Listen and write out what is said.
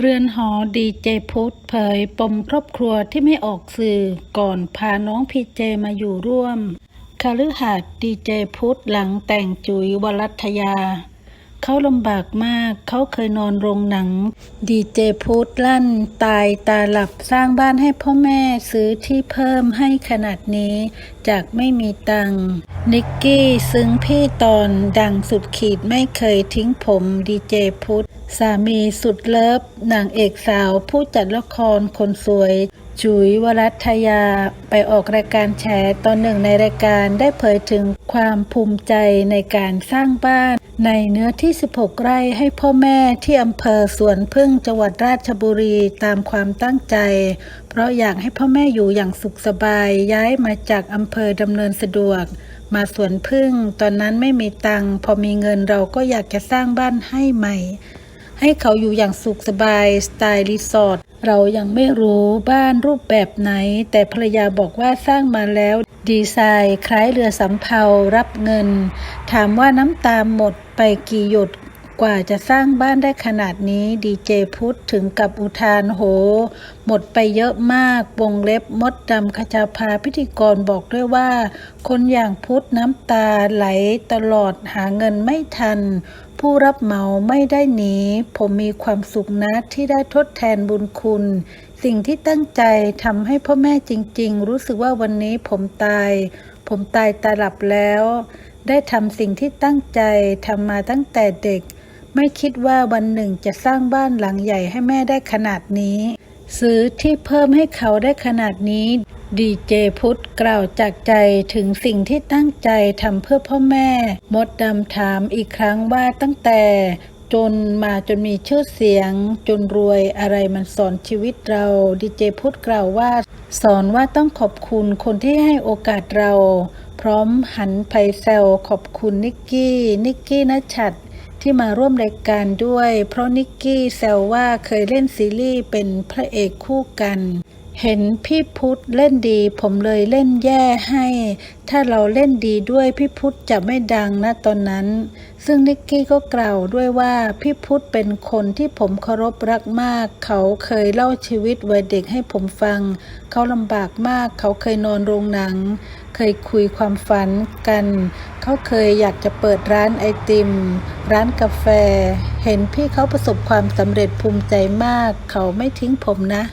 เรือนหอดีเจพุทธเผยปมครอบครัวที่ไม่ออกสื่อก่อนพาน้องพีเจมาอยู่ร่วมคฤหาสน์ดีเจพุทธหลังแต่งจุ๋ยวรัตยา เขาลำบากมาก เขาเคยนอนโรงหนัง ดีเจพุทธลั่น ตายตาหลับสร้างบ้านให้พ่อแม่ซื้อที่เพิ่มให้ขนาดนี้ จากไม่มีตังนิกกี้ซึ้งพี่ตอนดังสุดขีดไม่เคยทิ้งผมดีเจพุทธสามีสุดเลิฟนางเอกสาวผู้จัดละครคนสวย จุ๋ยวรัตยา ไปออกรายการแฉตอนหนึ่งในรายการได้เผยถึงความภูมิใจในการสร้างบ้าน ในเนื้อที่ 16 ไร่ให้พ่อแม่ที่อำเภอสวนพึ่งจังหวัดราชบุรีตามความตั้งใจ เพราะอยากให้พ่อแม่อยู่อย่างสุขสบายย้ายมาจากอำเภอดำเนินสะดวก มาสวนพึ่ง ตอนนั้นไม่มีตังค์พอมีเงินเราก็อยากจะสร้างบ้านให้ใหม่ ให้เขาอยู่อย่างสุขสบายสไตล์รีสอร์ทเรายังไม่รู้บ้านรูปแบบไหน แต่ภรรยาบอกว่าสร้างมาแล้ว ดีไซน์คล้ายเรือสำเภารับเงิน ถามว่าน้ำตาหมด ไปกี่หยดกว่าจะสร้างบ้านได้ขนาดนี้ดีเจพุทธถึงกับอุทานโห หมดไปเยอะมากวงเล็บมดดำขจาพาพิธีกรบอกด้วยว่า คนอย่างพุทธน้ำตาไหลตลอดหาเงินไม่ทัน ผู้รับเหมาไม่ได้หนี ผมมีความสุขนะที่ได้ทดแทนบุญคุณ สิ่งที่ตั้งใจทำให้พ่อแม่จริง ๆ รู้สึกว่าวันนี้ผมตาย ผมตายตาหลับแล้ว ได้ทำสิ่งที่ตั้งใจทำมาตั้งแต่เด็ก ไม่คิดว่าวันหนึ่งจะสร้างบ้านหลังใหญ่ให้แม่ได้ขนาดนี้ ซื้อที่เพิ่มให้เขาได้ขนาดนี้ดีเจพุทธกล่าวจากใจถึงสิ่งที่ตั้งใจทำเพื่อพ่อแม่ มดดำถามอีกครั้งว่าตั้งแต่ จนมาจนมีชื่อเสียง จนรวยอะไรมันสอนชีวิตเรา ดีเจพุทธกล่าวว่า สอนว่าต้องขอบคุณคนที่ให้โอกาสเรา ร้อมหันไปแซวขอบคุณนิกกี้ นิกกี้นัชชัดที่มาร่วมรายการด้วย เพราะนิกกี้แซวว่าเคยเล่นซีรีส์เป็นพระเอกคู่กัน เห็นพี่พุทธเล่นดีผมเลยเล่นแย่ให้ ถ้าเราเล่นดีด้วยพี่พุทธจะไม่ดังนะตอนนั้น ซึ่งนิกกี้ก็กล่าวด้วยว่าพี่พุทธเป็นคนที่ผมเคารพรักมาก เขาเคยเล่าชีวิตวัยเด็กให้ผมฟัง เขาลำบากมากเขาเคยนอนโรงหนัง เคยคุยความฝันกัน เขาเคยอยากจะเปิดร้านไอติม ร้านกาแฟ เห็นพี่เขาประสบความสำเร็จภูมิใจมาก เขาไม่ทิ้งผมนะ